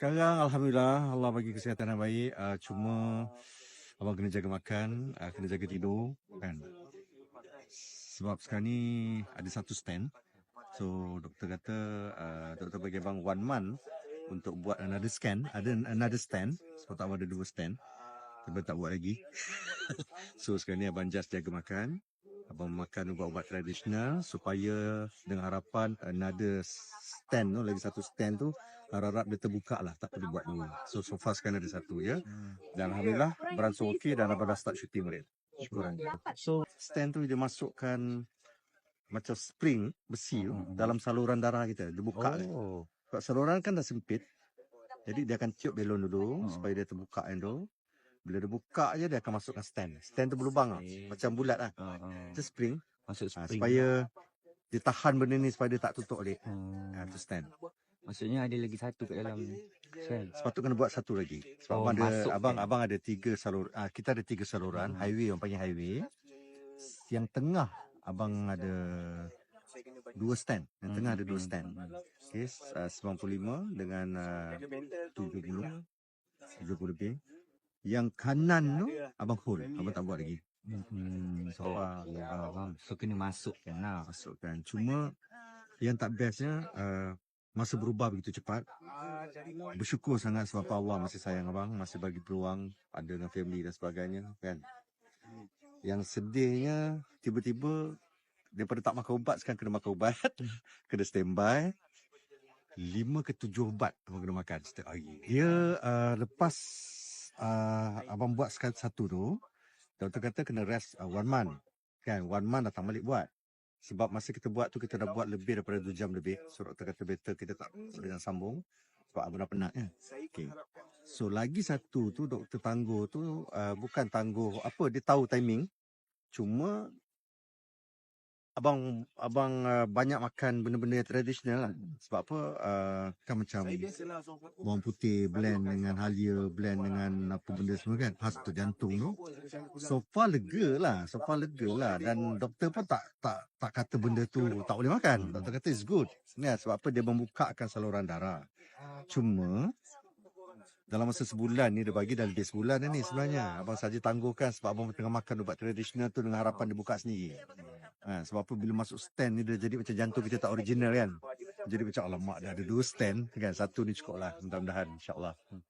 Sekarang Alhamdulillah Allah bagi kesihatan yang baik. Uh, cuma abang kena jaga makan, uh, kena jaga tidur. kan. Sebab sekarang ni ada satu stand. So doktor kata, uh, doktor bagi abang one month untuk buat another scan. Ada another stand. Sebab tak ada dua stand. Tapi tak buat lagi. so sekarang ni abang just jaga makan. Abang makan ubat-ubat tradisional supaya dengan harapan another stand tu, lagi satu stand tu harap-harap dia terbuka lah tak perlu buat dua. So so far sekarang ada satu ya. Dan Alhamdulillah beransur okey dan abang dah start shooting balik. Syukuran. So stand tu dia masukkan macam spring besi tu dalam saluran darah kita. Dia buka. Oh. Sebab saluran kan dah sempit. Jadi dia akan tiup belon dulu supaya dia terbuka yang tu. Bila dia buka je dia akan masukkan stand. Stand tu berlubang lah. Okay. Macam bulat lah. Ah, ah. Itu spring. Masuk Ha, spring. supaya dia tahan benda ni supaya dia tak tutup balik. Hmm. Ha, tu stand. Maksudnya ada lagi satu kat dalam sel. Sepatutnya kena buat satu lagi. Sebab Oh, abang ada masuk abang kan? abang ada tiga salur ah kita ada tiga saluran, Hmm. highway orang panggil highway. Yang tengah abang ada dua stand. Yang tengah ada dua Hmm, stand. Okey, uh, 95 dengan uh, 70 70 lebih. Yang kanan tu abang hold, abang tak buat lagi. Hmm. So So, faham. so kena masukkan lah. masukkan. Cuma yang tak bestnya uh, masa berubah begitu cepat. Bersyukur sangat sebab Allah masih sayang abang, masih bagi peluang ada dengan family dan sebagainya kan. Yang sedihnya tiba-tiba daripada tak makan ubat sekarang kena makan ubat, kena standby. Lima ke tujuh ubat abang kena makan setiap hari. Dia uh, lepas uh, abang buat sekali satu tu, doktor kata kena rest uh, one month. Kan, one month datang balik buat. Sebab masa kita buat tu kita dah buat lebih daripada 2 jam lebih. So doktor kata better kita tak jangan sambung. Sebab abang dah penat kan. Okay. So lagi satu tu doktor tangguh tu uh, bukan tangguh apa dia tahu timing. Cuma abang abang uh, banyak makan benda-benda yang tradisional lah. Sebab apa uh, kan macam bawang putih blend dengan halia blend dengan apa benda semua kan. Khas tu jantung tu. So far lega lah. So far lega lah. Dan doktor pun tak tak tak kata benda tu tak boleh makan. Doktor kata it's good. Ya, sebab apa dia membukakan saluran darah. Cuma dalam masa sebulan ni dia bagi dah lebih sebulan dah ni sebenarnya. Abang saja tangguhkan sebab abang tengah makan ubat tradisional tu dengan harapan dia buka sendiri. Ha, sebab apa bila masuk stand ni dia jadi macam jantung kita tak original kan. Jadi macam alamak dah ada dua stand kan. Satu ni cukup lah mudah-mudahan insyaAllah. Hmm.